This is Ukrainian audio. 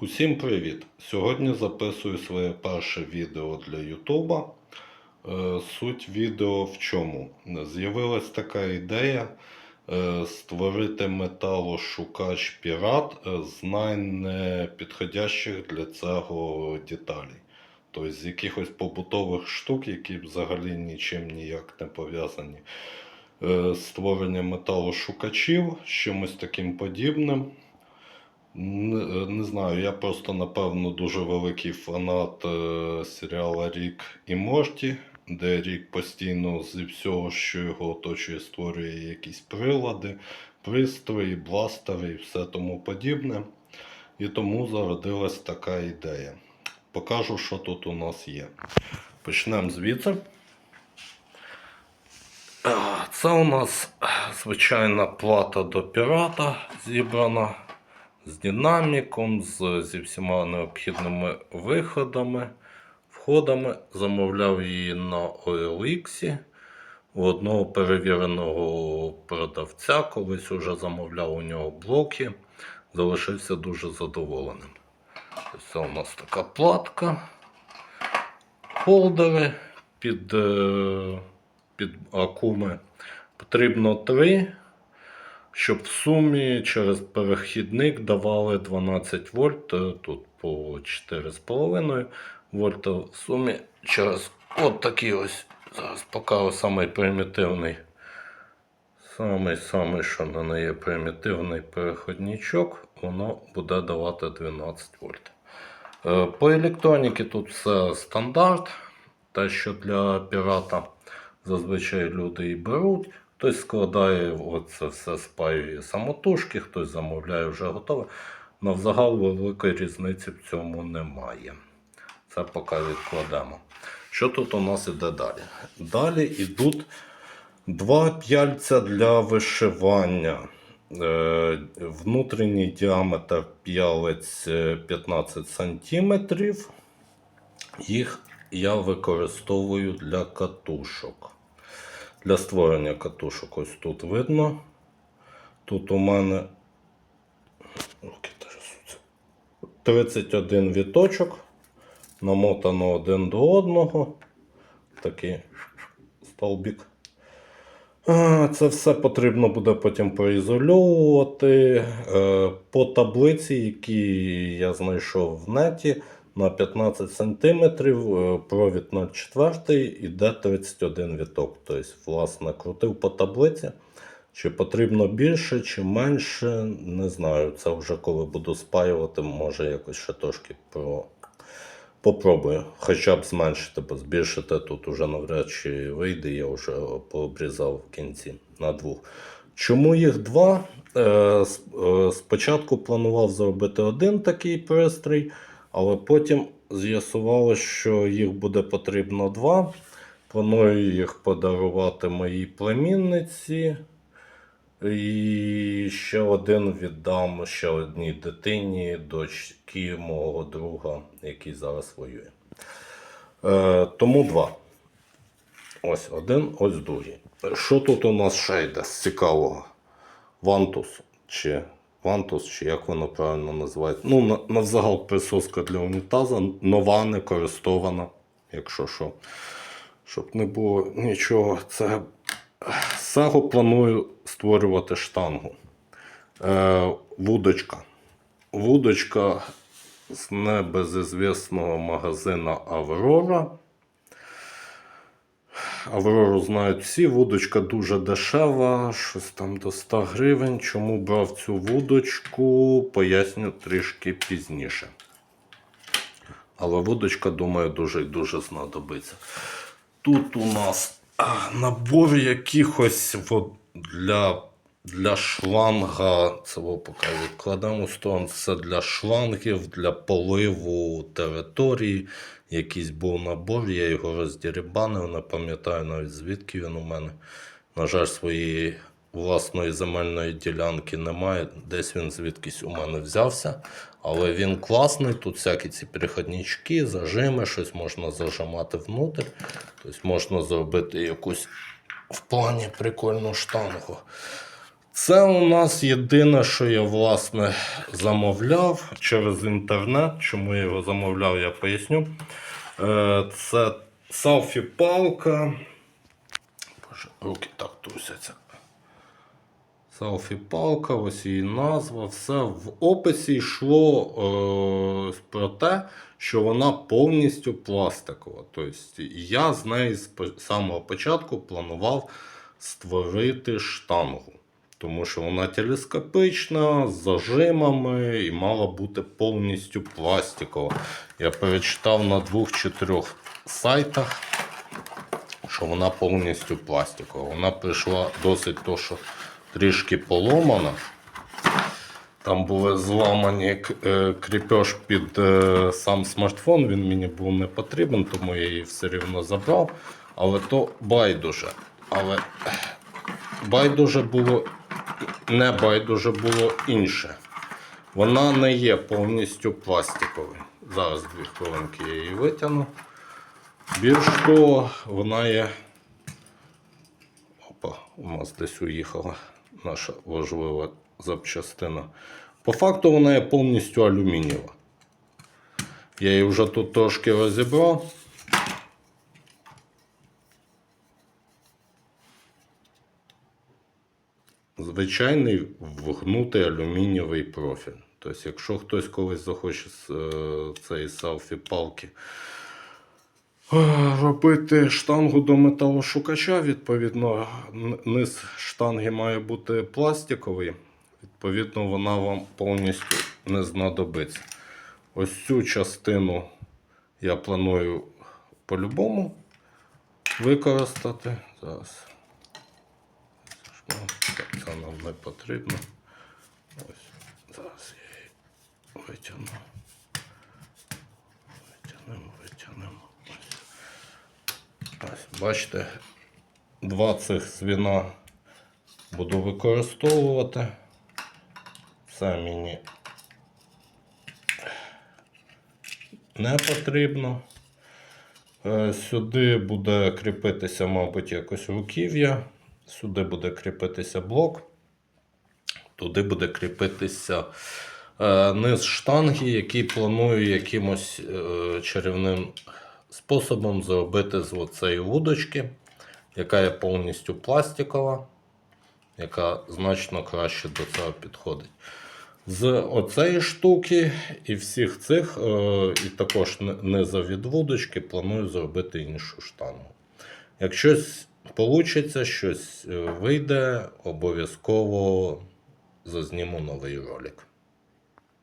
Усім привіт! Сьогодні записую своє перше відео для Ютуба. Е, Суть відео в чому? З'явилась така ідея е, створити металошукач пірат е, з найнепідходящих для цього деталей. Тобто з якихось побутових штук, які взагалі нічим ніяк не пов'язані. Створення металошукачів чимось таким подібним. Не, не знаю, я просто напевно дуже великий фанат е, серіала Рік і Морті, де Рік постійно зі всього, що його оточує, створює якісь прилади, пристрої, бластери і все тому подібне. І тому зародилась така ідея. Покажу, що тут у нас є. Почнемо звідси. Це у нас е, звичайна плата до пірата зібрана з динаміком, з, зі всіма необхідними виходами, входами. Замовляв її на OLX у одного перевіреного продавця. Колись уже замовляв у нього блоки. Залишився дуже задоволеним. Це у нас така платка, холдери під, е, під акуми. Потрібно три щоб в сумі через перехідник давали 12 вольт, е, тут по 4,5 вольта в сумі через от такий ось, зараз покажу самий примітивний, самий самий, що на неї примітивний переходничок, воно буде давати 12 вольт. Е, По електроніці тут все стандарт, те, що для пірата зазвичай люди і беруть. Хтось складає оце все спаює самотужки, хтось замовляє вже готове. На взагал великої різниці в цьому немає. Це поки відкладемо. Що тут у нас іде далі? Далі йдуть два п'яльця для вишивання. Е, внутрішній діаметр п'ялець е, 15 см. Їх я використовую для катушок для створення катушок. Ось тут видно. Тут у мене 31 віточок. Намотано один до одного. Такий столбик. А, Це все потрібно буде потім проізольовувати. Е, По таблиці, які я знайшов в неті, на 15 см провід 0,4 іде 31 віток. Тобто, власне, крутив по таблиці. Чи потрібно більше, чи менше, не знаю. Це вже коли буду спаювати, може якось ще трошки про... попробую. Хоча б зменшити, бо збільшити тут уже навряд чи вийде, я вже пообрізав в кінці на двох. Чому їх два? Е, е, Спочатку планував зробити один такий пристрій. Але потім з'ясувалося, що їх буде потрібно два. Планую їх подарувати моїй племінниці. І ще один віддам ще одній дитині, дочці мого друга, який зараз воює. Е, тому два. Ось один, ось другий. Що тут у нас ще йде з цікавого? Вантус чи Вантус, чи як воно правильно називається. Ну, на, на присоска для унітаза, нова, не користована, якщо що. Щоб не було нічого. Це з планую створювати штангу. Е, вудочка. Вудочка з небезізвісного магазина Аврора. Аврору знають всі, вудочка дуже дешева, щось там до 100 гривень. Чому брав цю вудочку, поясню трішки пізніше. Але вудочка, думаю, дуже і дуже знадобиться. Тут у нас набор якихось для, для шланга. Ви поки відкладемо сторону. Це для шлангів, для поливу території. Якийсь був набор, я його роздірібанив, не пам'ятаю навіть звідки він у мене. На жаль, своєї власної земельної ділянки немає. Десь він звідкись у мене взявся. Але він класний. Тут всякі ці переходнички, зажими, щось можна зажимати внутрі. Тобто можна зробити якусь в плані прикольну штангу. Це у нас єдине, що я власне замовляв через інтернет. Чому я його замовляв, я поясню. Е, Це селфі-палка. Руки так трусяться. Селфі-палка, ось її назва. Все в описі йшло е, про те, що вона повністю пластикова. Тобто я з неї з самого початку планував створити штангу. Тому що вона телескопична, з зажимами і мала бути повністю пластикова. Я перечитав на двох чи трьох сайтах, що вона повністю пластикова. Вона прийшла досить то, що трішки поломана. Там були зламані е, кріпеж під е, сам смартфон, він мені був не потрібен, тому я її все рівно забрав. Але то байдуже. Але байдуже було не байдуже було інше. Вона не є повністю пластиковою. Зараз дві хвилинки я її витягну. Більш того, вона є. Опа, у нас десь уїхала наша важлива запчастина. По факту вона є повністю алюмінієва. Я її вже тут трошки розібрав. Звичайний вгнутий алюмінієвий профіль. Тобто, якщо хтось колись захоче з е, цієї селфі-палки е, робити штангу до металошукача, відповідно, низ штанги має бути пластиковий. Відповідно, вона вам повністю не знадобиться. Ось цю частину я планую по-любому використати. Зараз. Ну, Це нам не потрібно. Ось зараз я її витягну. Витягнемо, витягнемо. Ось. Ось, бачите, два цих звіна буду використовувати. Це мені не потрібно. Е, Сюди буде кріпитися, мабуть, якось руків'я. Сюди буде кріпитися блок. Туди буде кріпитися е, низ штанги, який планую якимось е, чарівним способом зробити з оцеї вудочки, яка є повністю пластикова, яка значно краще до цього підходить. З оцеї штуки і всіх цих, е, і також ни- низа від вудочки, планую зробити іншу штангу. Якщо вийде, щось е, вийде, обов'язково зазніму новий ролик.